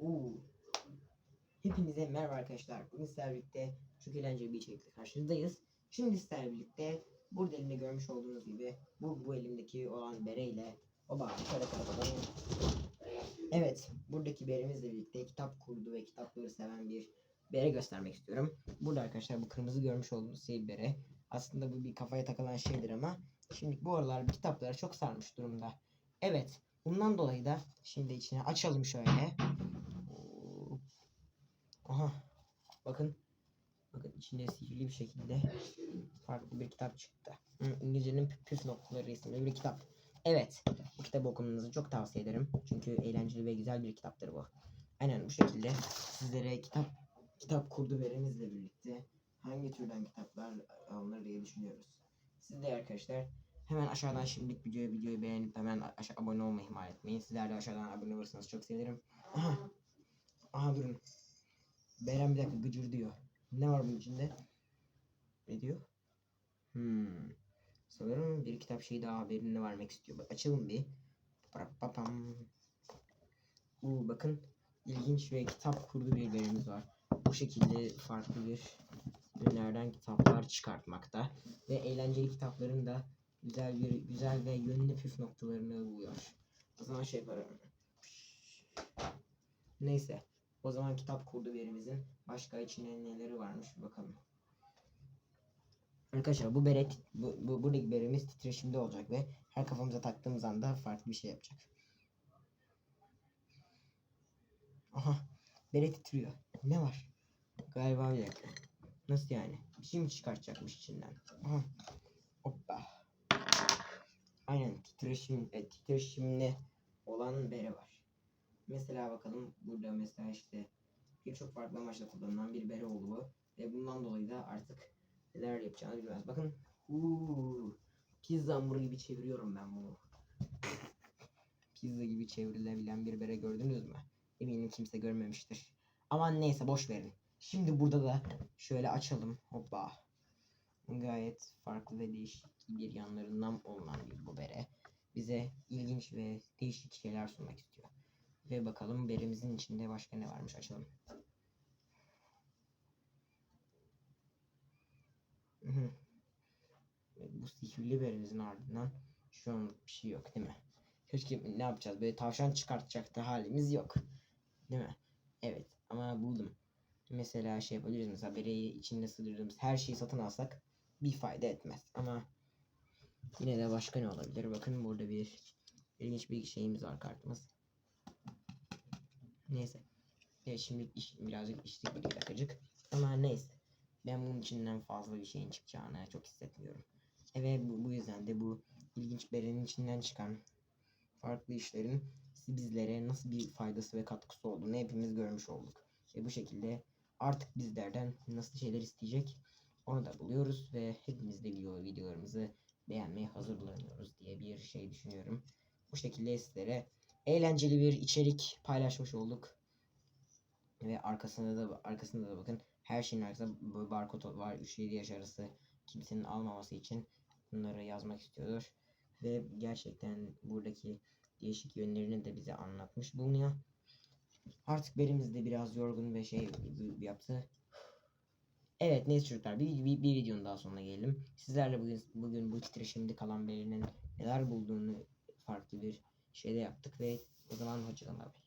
Oo. Hepinize merhaba arkadaşlar. Bugün sizlerle birlikte çok eğlenceli bir içerikle karşınızdayız. Şimdi sizlerle birlikte burada elimde görmüş olduğunuz gibi bu, bu elimdeki olan bereyle oba şöyle kapatalım. Evet buradaki beremizle birlikte kitap kurdu ve kitapları seven bir bere göstermek istiyorum. Burada arkadaşlar bu kırmızı görmüş olduğunuz şey bere. Aslında bu bir kafaya takılan şeydir ama şimdi bu aralar kitaplara çok sarmış durumda. Evet bundan dolayı da şimdi içine açalım şöyle. Aha. Bakın. Bakın içinde sihirli bir şekilde farklı bir kitap çıktı. İngilizcenin püf noktaları isimli bir kitap. Evet. Bu kitabı okumanızı çok tavsiye ederim. Çünkü eğlenceli ve güzel bir kitaptır bu. Aynen bu şekilde sizlere kitap kitap kurdu verenizle birlikte hangi türden kitaplar alınır diye düşünüyoruz. Siz de arkadaşlar hemen aşağıdan şimdilik videoyu videoyu beğenip hemen aşağı abone olmayı ihmal etmeyin. Sizler de aşağıdan abone olursanız çok sevinirim. Aha. Aha durun. Beren bir dakika gıcır diyor. Ne var bunun içinde? Ne diyor? Hmm. Sanırım bir kitap şeyi daha haberini vermek istiyor. Açalım bir. Papam. Uuu bakın. ilginç ve kitap kurdu bir verimiz var. Bu şekilde farklı bir ürünlerden kitaplar çıkartmakta. Ve eğlenceli kitapların da güzel bir güzel ve yönlü püf noktalarını buluyor. O zaman şey yaparım. Neyse. O zaman kitap kurdu verimizin başka içinde neleri varmış bakalım. Arkadaşlar bu beret bu, bu buradaki beremiz titreşimde olacak ve her kafamıza taktığımız anda farklı bir şey yapacak. Aha bere titriyor. Ne var? Galiba bir dakika. Nasıl yani? Bir şey mi çıkartacakmış içinden? Aha. Hoppa. Aynen titreşim, e, titreşimli olan bere var. Mesela bakalım burada mesela işte birçok farklı amaçla kullanılan bir bere oldu bu. Ve bundan dolayı da artık neler yapacağını bilmez. Bakın. Uuu. Pizza hamuru gibi çeviriyorum ben bunu. Pizza gibi çevrilebilen bir bere gördünüz mü? Eminim kimse görmemiştir. Aman neyse boş verin. Şimdi burada da şöyle açalım. Hoppa. Gayet farklı ve değişik bir yanlarından olunan bir bu bere. Bize ilginç ve değişik şeyler sunmak istiyor. Ve bakalım berimizin içinde başka ne varmış açalım. Bu sihirli berimizin ardından şu an bir şey yok değil mi? Keşke ne yapacağız? Böyle tavşan çıkartacaktı halimiz yok. Değil mi? Evet ama buldum. Mesela şey yapabiliriz mesela bereyi içinde sığdırdığımız her şeyi satın alsak bir fayda etmez. Ama yine de başka ne olabilir? Bakın burada bir ilginç bir şeyimiz var kartımız. Neyse. Evet şimdi iş, birazcık içtik bir dakikacık. Ama neyse. Ben bunun içinden fazla bir şeyin çıkacağını çok hissetmiyorum. E Ve bu, bu yüzden de bu ilginç berenin içinden çıkan farklı işlerin bizlere nasıl bir faydası ve katkısı olduğunu hepimiz görmüş olduk. Ve bu şekilde artık bizlerden nasıl şeyler isteyecek onu da buluyoruz ve hepimiz de video videolarımızı beğenmeye hazırlanıyoruz diye bir şey düşünüyorum. Bu şekilde sizlere eğlenceli bir içerik paylaşmış olduk. Ve arkasında da arkasında da bakın her şeyin arkasında böyle barkod var 3-7 yaş arası kimsenin almaması için bunları yazmak istiyordur. Ve gerçekten buradaki değişik yönlerini de bize anlatmış bulunuyor. Artık belimiz de biraz yorgun ve şey yaptı. Evet neyse çocuklar bir, bir, bir videonun daha sonuna gelelim. Sizlerle bugün bugün bu titreşimde kalan belinin neler bulduğunu farklı bir şeyde yaptık ve o zaman hoşçakalın abi.